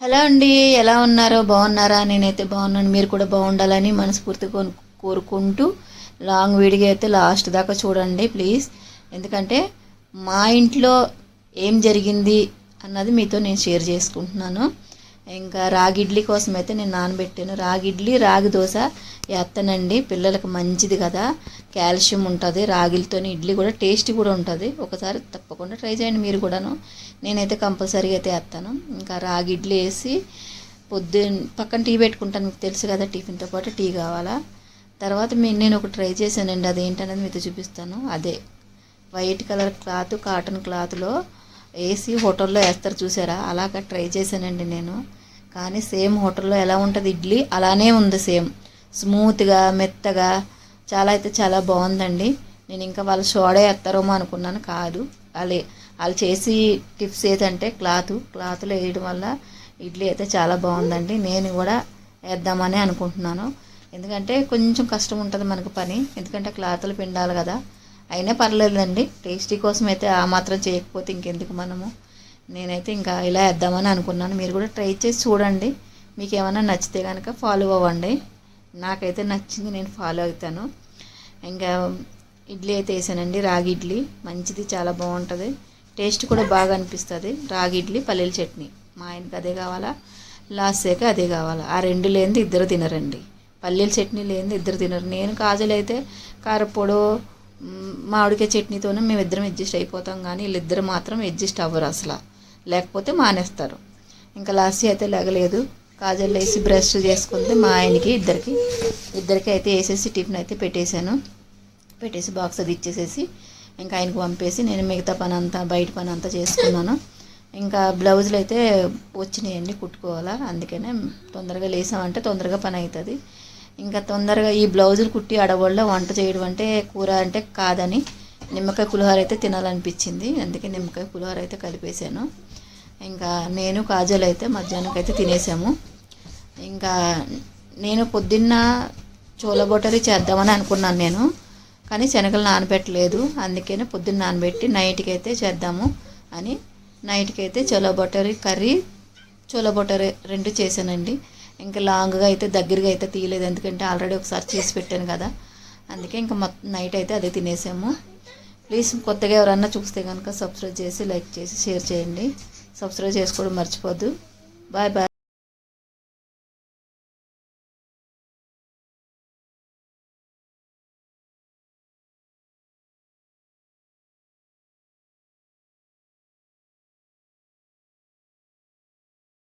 Hello అండి ఎలా ఉన్నారో? బాగున్నారా? నేనైతే బాగున్నాను. మీరు కూడా బాగుండాలని మనస్ఫూర్తిగా కోరుకుంటూ లాంగ్ వీడియో అయితే లాస్ట్ దాకా చూడండి ప్లీజ్. ఎందుకంటే మా ఇంట్లో ఏం జరిగింది అన్నది మీతో నేను షేర్ చేసుకుంటున్నాను. ఇంకా రాగి ఇడ్లీ కోసం అయితే నేను నానబెట్టాను. రాగి ఇడ్లీ రాగి దోశ ఎత్తనండి. పిల్లలకు మంచిది కదా. కాల్షియం ఉంటుంది. రాగిలతో ఇడ్లీ కూడా టేస్ట్ కూడా ఉంటుంది. ఒకసారి తప్పకుండా ట్రై చేయండి మీరు కూడాను. నేనైతే కంపల్సరీగా అయితే వేస్తాను ఇంకా రాగి ఇడ్లీ వేసి పొద్దున్న పక్కన టీ పెట్టుకుంటాను. మీకు తెలుసు కదా టిఫిన్తో పాటు టీ కావాలా. తర్వాత నేను ఒక ట్రై చేశానండి. అదేంటనేది మీతో చూపిస్తాను. అదే వైట్ కలర్ క్లాత్ కాటన్ క్లాత్లో వేసి హోటల్లో వేస్తారు చూసారా? అలాగా ట్రై చేశానండి నేను. కానీ సేమ్ హోటల్లో ఎలా ఉంటుంది ఇడ్లీ? అలానే ఉంది సేమ్. స్మూత్గా మెత్తగా చాలా అయితే చాలా బాగుందండి. నేను ఇంకా వాళ్ళు సోడా వేస్తారేమో అనుకున్నాను కాదు. వాళ్ళు వాళ్ళు చేసి టిప్స్ ఏదంటే క్లాత్. క్లాత్లో వేయడం వల్ల ఇడ్లీ అయితే చాలా బాగుందండి. నేను కూడా వేద్దామని అనుకుంటున్నాను. ఎందుకంటే కొంచెం కష్టం ఉంటుంది మనకు పని. ఎందుకంటే క్లాతులు పిండాలి కదా. అయినా పర్లేదండి టేస్టీ కోసం అయితే ఆ మాత్రం చేయకపోతే ఇంకెందుకు మనము? నేనైతే ఇంకా ఇలా వేద్దామని అనుకున్నాను. మీరు కూడా ట్రై చేసి చూడండి. మీకు ఏమైనా నచ్చితే కనుక ఫాలో అవ్వండి. నాకైతే నచ్చింది నేను ఫాలో అవుతాను. ఇంకా ఇడ్లీ అయితే వేసానండి రాగి ఇడ్లీ. మంచిది చాలా బాగుంటుంది. టేస్ట్ కూడా బాగా అనిపిస్తుంది. రాగి ఇడ్లీ పల్లీల చట్నీ. మా ఆయనకి అదే కావాలా? లాస్ట్ సేక అదే కావాలా? ఆ రెండు లేనిది ఇద్దరు తినరండి. పల్లీల చట్నీ లేనిది ఇద్దరు తినరు. నేను కాజులు అయితే కారపొడు మామిడికాయ చట్నీతోనే మేము ఇద్దరం అడ్జస్ట్ అయిపోతాం. కానీ వీళ్ళిద్దరు మాత్రం అడ్జస్ట్ అవ్వరు అసలు. లేకపోతే మానేస్తారు. ఇంకా లాస్ట్ అయితే లేగలేదు. కాజల్ వేసి బ్రష్ చేసుకుంటే మా ఆయనకి ఇద్దరికి. ఇద్దరికి అయితే వేసేసి టిఫిన్ అయితే పెట్టేశాను. పెట్టేసి బాక్స్ అది ఇచ్చేసేసి ఇంకా ఆయనకు పంపేసి నేను మిగతా పని అంతా బయట పని అంతా చేసుకున్నాను. ఇంకా బ్లౌజులు అయితే వచ్చినాయండి కుట్టుకోవాలా అందుకనే తొందరగా లేసామంటే తొందరగా పని అవుతుంది ఇంకా తొందరగా ఈ బ్లౌజులు కుట్టి అడవుల్లో వంట చేయడం అంటే కూర అంటే కాదని నిమ్మకాయ పులిహోర అయితే తినాలనిపించింది. అందుకే నిమ్మకాయ పులిహోర అయితే కలిపేశాను. ఇంకా నేను కాజల్ అయితే మధ్యాహ్నంకైతే అయితే తినేసాము. ఇంకా నేను పొద్దున్న చోలబొటరి చేద్దామని అనుకున్నాను నేను. కానీ శనగలు నానబెట్టలేదు. అందుకనే పొద్దున్న నానబెట్టి నైట్కి అయితే చేద్దాము అని నైట్కి అయితే చోలబొటరి కర్రీ చోలబొటరి రెండు చేశానండి. ఇంకా లాంగ్గా అయితే దగ్గరగా అయితే తీయలేదు. ఎందుకంటే ఆల్రెడీ ఒకసారి చేసి పెట్టాను కదా. అందుకే ఇంకా మొత్తం నైట్ అయితే అదే తినేసాము. ప్లీజ్ కొత్తగా ఎవరన్నా చూస్తే కనుక సబ్స్క్రైబ్ చేసి లైక్ చేసి షేర్ చేయండి. సబ్స్క్రైబ్ చేసుకోవడం మర్చిపోద్దు. Bye bye.